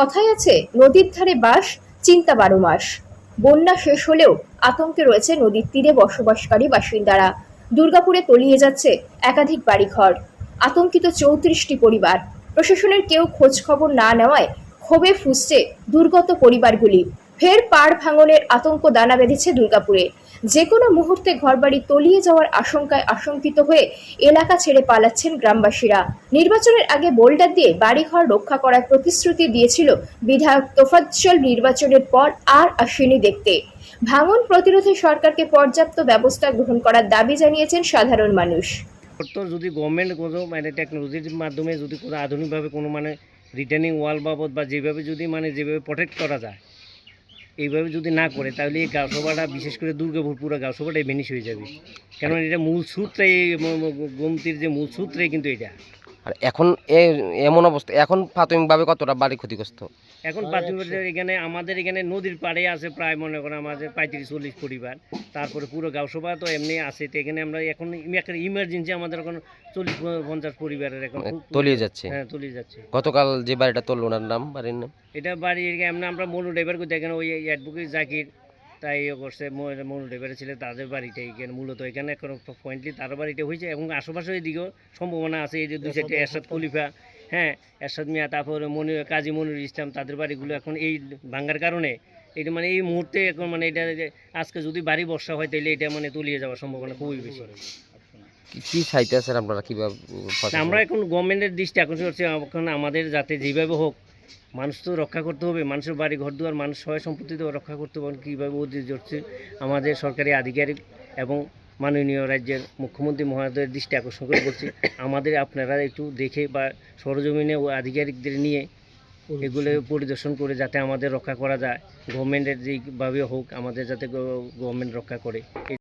কথাই আছে, নদীর ধারে বাস, চিন্তা বারো মাস। বন্যা শেষ হলেও আতঙ্কে রয়েছে নদীর তীরে বসবাসকারী বাসিন্দারা। দুর্গাপুরে তলিয়ে যাচ্ছে একাধিক বাড়িঘর। আতঙ্কিত চৌত্রিশটি পরিবার। প্রশাসনের কেউ খোঁজ খবর না নেওয়ায় ক্ষোভে ফুসছে দুর্গত পরিবারগুলি। ফের পাড় ভাঙনের আতঙ্ক দানা বেঁধেছে দুর্গাপুরে। যে কোনো মুহূর্তে ঘরবাড়ি তলিয়ে যাওয়ার আশঙ্কায় আশঙ্কিত হয়ে এলাকা ছেড়ে পালাচ্ছেন গ্রামবাসীরা। নির্বাচনের আগে বোল্ডার দিয়ে বাড়িঘর রক্ষা করার প্রতিশ্রুতি দিয়েছিল বিধায়ক তোফাজ্জল। নির্বাচনের পর আর আসেনি দেখতে। ভাঙন প্রতিরোধে সরকারকে পর্যাপ্ত ব্যবস্থা গ্রহণ করার দাবি জানিয়েছেন সাধারণ মানুষ। যদি গভর্নমেন্ট কোনো মানে টেকনোলজির মাধ্যমে যদি কোনো আধুনিকভাবে কোনো মানে রিটার্নিং ওয়াল বাবদ বা যেভাবে যদি মানে যেভাবে প্রোটেক্ট করা যায় এইভাবে যদি না করে, তাহলে এই গাছসভাটা বিশেষ করে দুর্গাপুর পুরো গাছসভাটাই বেনিস হয়ে যাবে। কেন এটা মূল সূত্রে গোমতির যে মূল সূত্রে কিন্তু এটা। আর এখন এমন অবস্থা এখন প্রাথমিকভাবে কতটা বাড়ি ক্ষতিগ্রস্ত? এখন প্রাথমিক এখানে আমাদের এখানে নদীর পাড়ে আছে প্রায় মনে করেন আমাদের পঁয়ত্রিশ চল্লিশ পরিবার। তারপরে পুরো গাঁওসভা তো এমনি আছে তো এখানে আমরা এখন ইমার্জেন্সি আমাদের এখন চল্লিশ পঞ্চাশ পরিবারের এখন তলিয়ে যাচ্ছে। হ্যাঁ তলিয়ে যাচ্ছে। গতকাল যে বাড়িটা তুললো ওনার নাম বাড়ির নাম? এটা বাড়ি এমনি আমরা মনু ড্রাইভার করে দেখেন ওই অ্যাডভোকেট জাকির তাই ইয়ে করছে ম- মনু ড্রাইভার ছিল তাদের বাড়িটা এখানে মূলত এখানে এখন পয়েন্টলি তার বাড়িটা হয়েছে এবং আশেপাশে এদিকেও সম্ভাবনা আছে এই যে দুই সাইডে এরশাদ খলিফা হ্যাঁ এরশাদ মিয়া তারপর মনি কাজী মনির ইসলাম তাদের বাড়িগুলো এখন এই ভাঙ্গার কারণে এটা মানে এই মুহূর্তে এখন মানে এটা আজকে যদি বাড়ি বর্ষা হয় তাহলে এটা মানে তলিয়ে যাওয়ার সম্ভাবনা খুবই বেশি। কি- কি চাইতে আছেন আপনারা কীভাবে আমরা এখন গভর্নমেন্টের দৃষ্টি আকর্ষণ করছি এখন আমাদের যাতে যেভাবে হোক মানুষ তো রক্ষা করতে হবে মানুষের বাড়ি ঘর দুয়ার মানুষ সবাই সম্পত্তি তো রক্ষা করতে হবে কীভাবে উদ্যোগ করছে আমাদের সরকারি আধিকারিক এবং মাননীয় রাজ্যের মুখ্যমন্ত্রী মহোদয়ের দৃষ্টি আকর্ষণ করে বলছি আমাদের আপনারা একটু দেখে বা সরজমিনে ও আধিকারিকদের নিয়ে এগুলো পরিদর্শন। করে যাতে আমাদের রক্ষা করা যায় গভর্নমেন্টের যেইভাবে হোক আমাদের যাতে গভর্নমেন্ট রক্ষা করে।